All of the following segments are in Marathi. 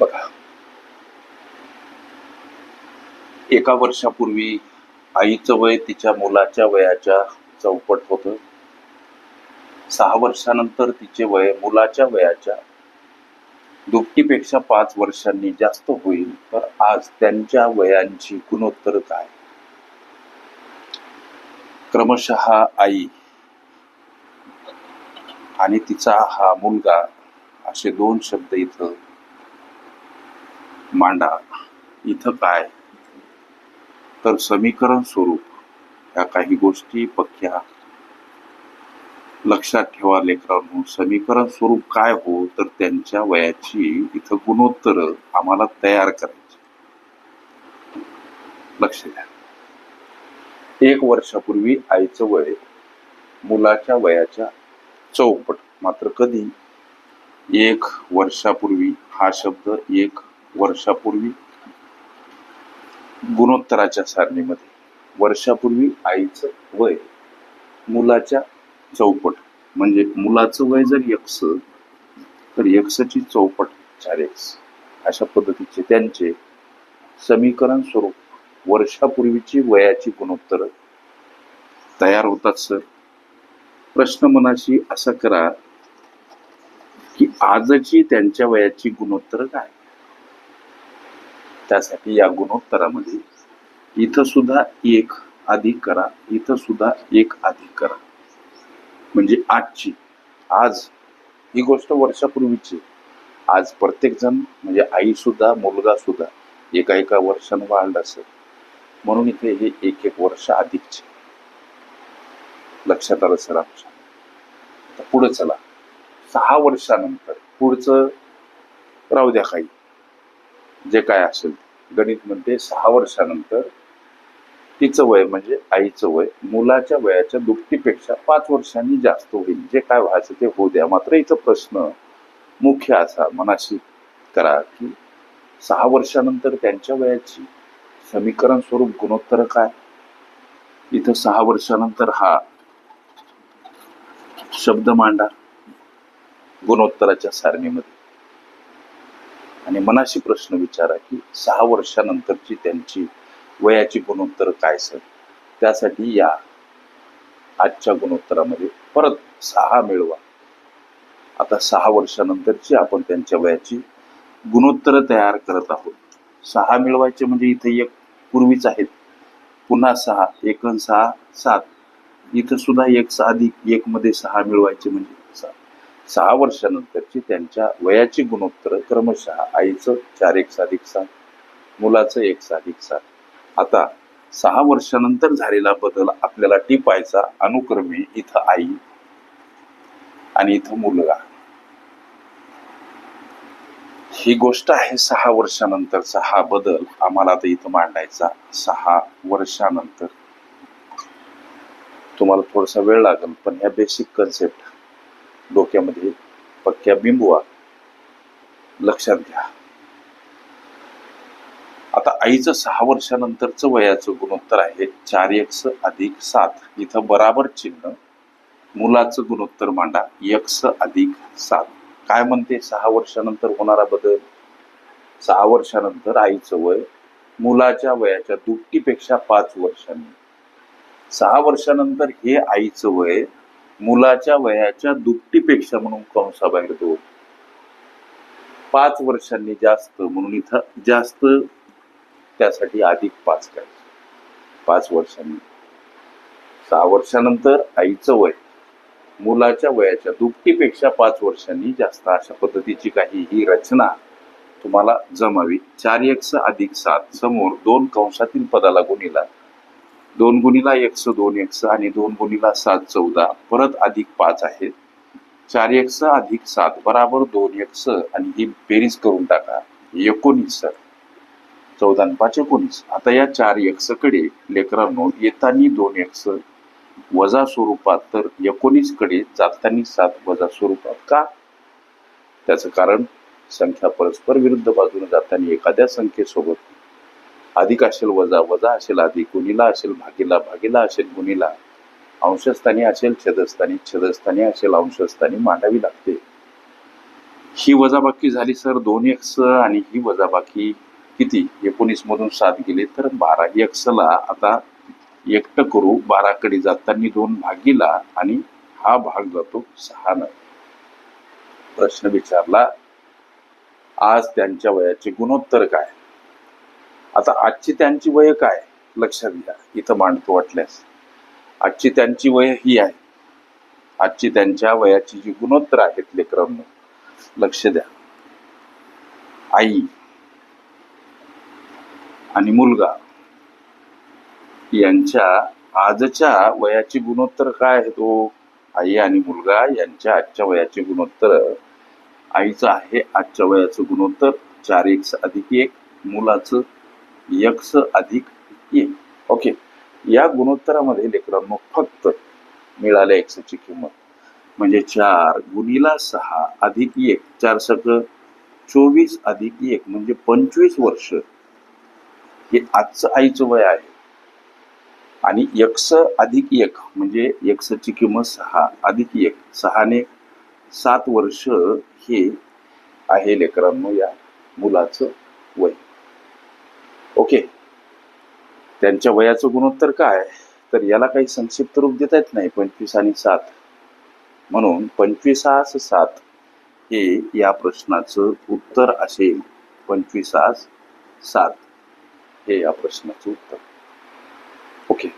बघा. एका वर्षापूर्वी आईचं वय तिच्या मुलाच्या वयाच्या चौपट होतं. सहा वर्षानंतर तिचे वय मुलाच्या वयाच्या दुपटीपेक्षा पाच वर्षांनी जास्त होईल तर आज त्यांच्या वयांची गुणोत्तर काय क्रमशः आई आणि तिचा हा मुलगा असे दोन शब्द इथं मांडा इथं काय? तर समीकरण स्वरूप ह्या काही गोष्टी पक्क्या लक्षात ठेवा लेकरांनो समीकरण स्वरूप काय हो तर त्यांच्या वयाची इथं गुणोत्तर आम्हाला तयार करायची. लक्ष द्या. एक वर्षापूर्वी आईचं वय मुलाच्या वयाच्या चौपट मात्र कधी? एक वर्षापूर्वी हा शब्द एक वर्षापूर्वी गुणोत्तराच्या सारणीमध्ये. वर्षापूर्वी आईचं वय मुलाच्या चौपट. म्हणजे मुलाचं वय जर यक्ष तर यक्षची चौपट चार एक्स अशा पद्धतीचे त्यांचे समीकरण स्वरूप वर्षापूर्वीची वयाची गुणोत्तर तयार होतात सर. प्रश्न मनाशी असा करा की आजची त्यांच्या वयाची गुणोत्तर काय? त्यासाठी या गुणोत्तरामध्ये इथं सुद्धा एक अधिक करा इथं सुद्धा एक अधिक करा. म्हणजे आजची आज ही गोष्ट वर्षापूर्वीची. आज प्रत्येक जण म्हणजे आई सुद्धा मुलगा सुद्धा एका एका वर्षानं वाढलं असेल. म्हणून इथे हे एक एक वर्ष अधिकचे लक्षात आलं सर आमच्या. पुढे चला. सहा वर्षानंतर पुढचं राहू द्या काही. जे काय असेल. गणित म्हणते सहा वर्षानंतर तिचं वय म्हणजे आईचं वय. मुलाच्या वयाच्या दुपटीपेक्षा पाच वर्षांनी जास्त होईल. जे काय व्हायचं ते होऊ द्या. मात्र इथं प्रश्न मुख्य असा मनाशी करा की सहा वर्षानंतर त्यांच्या वयाची समीकरण स्वरूप गुणोत्तर काय? इथं सहा वर्षानंतर हा शब्द मांडा. गुणोत्तराच्या सारणीमध्ये. आणि मनाशी प्रश्न विचारा की सहा वर्षानंतरची त्यांची वयाची गुणोत्तर काय सर? त्यासाठी या आजच्या गुणोत्तरामध्ये परत सहा मिळवा. आता सहा वर्षानंतरची आपण त्यांच्या वयाची गुणोत्तर तयार करत आहोत. सहा मिळवायचे म्हणजे इथे एक पूर्वीच आहेत. पुन्हा सहा एकन सहा सात. इथं सुद्धा एक सहा अधिक एक मध्ये सहा मिळवायचे म्हणजे सहा वर्षानंतरची त्यांच्या वयाची गुणोत्तर क्रमशः आईचं चार एक साधिक सात मुलाचं एक साधिक सात. आता सहा वर्षानंतर झालेला बदल आपल्याला टिपायचा अनुक्रमे इथं आई आणि इथं मुलगा. ही गोष्ट आहे सहा वर्षानंतरचा हा बदल. आम्हाला आता इथं मांडायचा सहा वर्षानंतर. तुम्हाला थोडासा वेळ लागेल पण ह्या बेसिक कन्सेप्ट डोक्यामध्ये पक्क्या बिंबवा लक्षात घ्या. आता आईचं सहा वर्षानंतरचं वयाचं गुणोत्तर आहे चार एक्स अधिक सात. इथं बराबर चिन्ह. मुलाचं गुणोत्तर मांडा एक्स अधिक सात. काय म्हणते? सहा वर्षानंतर होणारा बदल? सहा वर्षानंतर आईचं वय मुलाच्या वयाच्या दुपटीपेक्षा पाच वर्षांनी. सहा वर्षानंतर हे आईचं वय मुलाच्या वयाच्या दुपटीपेक्षा म्हणून कंसाबाहेर दोन पाच वर्षांनी जास्त म्हणून इथं जास्त त्यासाठी अधिक पाच करायचं. पाच वर्षांनी. सहा वर्षानंतर आईचं वय. मुलाच्या वयाच्या दुपटीपेक्षा पाच वर्षांनी जास्त अशा पद्धतीची काही ही रचना तुम्हाला जमावी. चार एक्स अधिक सात समोर दोन कंसातील पदाला गुणिला. दोन गुणीला एक्स दोन एक्स आणि दोन गुणीला सात चौदा. परत अधिक पाच आहेत चार एक्स अधिक सात. बराबर दोन एक्स आणि ही बेरीज करून टाका. एकोणीस. सर चौदा पाच एकोणीस. आता या चार एक्सकडे लेकरांनो येतानी दोन एक्स वजा स्वरूपात तर एकोणीसकडे जातानी सात वजा स्वरूपात. का? त्याचं कारण संख्या परस्पर विरुद्ध बाजूने जाताना एखाद्या संख्येसोबत अधिक असेल वजा वजा असेल अधिक गुणीला असेल भागीला भागीला असेल गुणीला. अंशस्थानी असेल छेदस्थानी छेदस्थानी असेल अंशस्थानी मांडावी लागते. ही वजाबाकी झाली सर दोन एक्स आणि ही वजाबाकी किती? एकोणीस मधून सात गेले तर बारा एक्सला आता एकटं करू बाराकडे जाताना दोन भागीला आणि हा भाग जातो सहा न प्रश्न विचारला आज त्यांच्या वयाचे गुणोत्तर काय? आता आजची त्यांची वय काय? लक्षात घ्या. इथं मांडतो वाटल्यास. आजची त्यांची वय ही आहे. आजची त्यांच्या वयाची जी गुणोत्तर आहेत लेकरांनो लक्ष द्या. आई आणि मुलगा यांच्या आजच्या वयाची गुणोत्तर काय आहे तो? आई आणि मुलगा यांच्या आजच्या वयाचे गुणोत्तर आईचं आहे आजच्या वयाचं गुणोत्तर चार एक अधिक एक मुलाचं यक्स अधिक एक ओके. या गुणोत्तरामध्ये लेकरांनो फक्त मिळाल्या एक्सची किंमत. म्हणजे चार गुणिला सहा अधिक एक. चार सक चोवीस अधिक एक. म्हणजे पंचवीस वर्ष. हे आजचं आईचं वय आहे. आणि यक्ष अधिक एक. म्हणजे यक्सची किंमत सहा अधिक एक. सहाने सात वर्ष हे आहे लेकरांनो या मुलाचं वय. ओके. त्यांच्या वयाचं गुणोत्तर काय? तर याला काही संक्षिप्त रूप देता येत नाही पंचवीस आणि सात. म्हणून पंचवीसास सात हे या प्रश्नाचं उत्तर असेल. पंचवीसास सात हे या प्रश्नाचं उत्तर. ओके.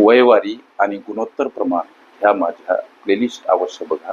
वयवारी आणि गुणोत्तर प्रमाण ह्या माझ्या प्लेलिस्ट अवश्य बघा.